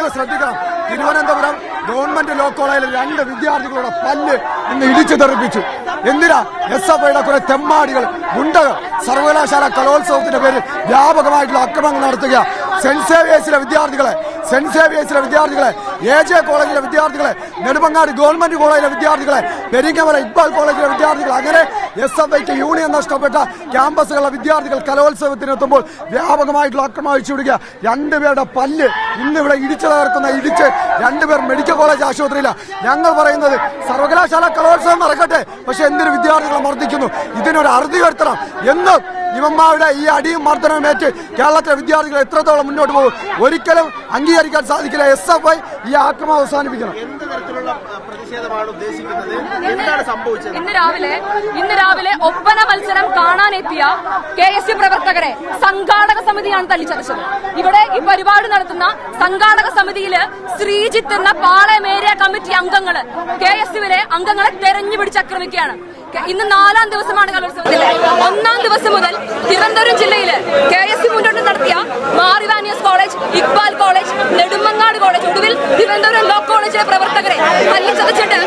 നിങ്ങൾ ശ്രദ്ധിക്കണം. Thiruvananthapuram government law കോളേജിലെ രണ്ട് വിദ്യാർത്ഥികളുടെ പല്ല് ഇന്ന് ഇടിച്ചു തെറിപ്പിച്ചു. എന്തിനാ? എസ് എഫ് ഐയുടെ കുറെ തെമ്മാടികൾ ഗുണ്ടകൾ സർവകലാശാല കലോത്സവത്തിന്റെ പേരിൽ വ്യാപകമായിട്ടുള്ള അക്രമങ്ങൾ നടത്തുക സെന്റ് സേവിയേഴ്സിലെ വിദ്യാർത്ഥികളെ സെന്റ് സേവിയേഴ്സിലെ വിദ്യാർത്ഥികളെ എ ജെ കോളേജിലെ വിദ്യാർത്ഥികളെ നെടുമങ്ങാട് ഗവൺമെന്റ് കോളേജിലെ വിദ്യാർത്ഥികളെ പെരിങ്ങമല ഇക്ബാൽ കോളേജിലെ വിദ്യാർത്ഥികൾ അങ്ങനെ എസ് എഫ് ഐക്ക് യൂണിയൻ നഷ്ടപ്പെട്ട ക്യാമ്പസുകളിലെ വിദ്യാർത്ഥികൾ കലോത്സവത്തിനെത്തുമ്പോൾ വ്യാപകമായിട്ടുള്ള അക്രമം അഴിച്ചുവിടുക രണ്ടുപേരുടെ പല്ല് ഇന്നിവിടെ ഇടിച്ചു തകർക്കുന്ന ഇടിച്ച് രണ്ടുപേർ മെഡിക്കൽ കോളേജ് ആശുപത്രിയിലാണ് ഞങ്ങൾ പറയുന്നത് സർവകലാശാല കലോത്സവം നടക്കട്ടെ പക്ഷെ എന്തിനു വിദ്യാർത്ഥികളെ മർദ്ദിക്കുന്നു? ഇതിനൊരു അറുതി വരുത്തണം. എന്ന് ഇവന്മാരുടെ ഈ അടിയും മർദ്ദനവും ഏറ്റ് കേരളത്തിലെ വിദ്യാർത്ഥികൾ എത്രത്തോളം മുന്നോട്ട് പോകും? ഒരിക്കലും അംഗീകരിക്കാൻ സാധിക്കില്ല. എസ് എഫ് ഐ ഈ ആക്രമം അവസാനിപ്പിക്കണം. എന്ത് തരത്തിലുള്ള പ്രതിഷേധമാണ് ഉദ്ദേശിക്കുന്നത്? എന്താണ് സംഭവിച്ചത്? ഇന്ന് രാവിലെ ഇന്ന് രാവിലെ ഒപ്പന മത്സരം കാണാനെത്തിയ കെ എസ് യു പ്രവർത്തകരെ സംഘാടക സമിതിയാണ് തല്ലിച്ചതച്ചത്. ഇവിടെ ഈ പരിപാടി നടത്തുന്ന സംഘാടക സമിതിയിൽ ശ്രീജിത്ത് എന്ന പാളയം ഏരിയ കമ്മിറ്റി അംഗങ്ങൾ കെ എസ് യുവിലെ അംഗങ്ങളെ തെരഞ്ഞു പിടിച്ചാക്രമിക്കുകയാണ് ആക്രമിക്കുകയാണ്. ഇന്ന് നാലാം ദിവസമാണ് കലോത്സവത്തിൽ ഒന്നാം ദിവസം മുതൽ തിരുവനന്തപുരം ജില്ലയിലെ കെ എസ് സി മുന്നോട്ട് നടത്തിയ Mar Ivanios college Iqbal college Nedumangad college ഒടുവിൽ തിരുവനന്തപുരം ലോ കോളേജിലെ പ്രവർത്തകരെ തല്ലിച്ചതച്ചിട്ട്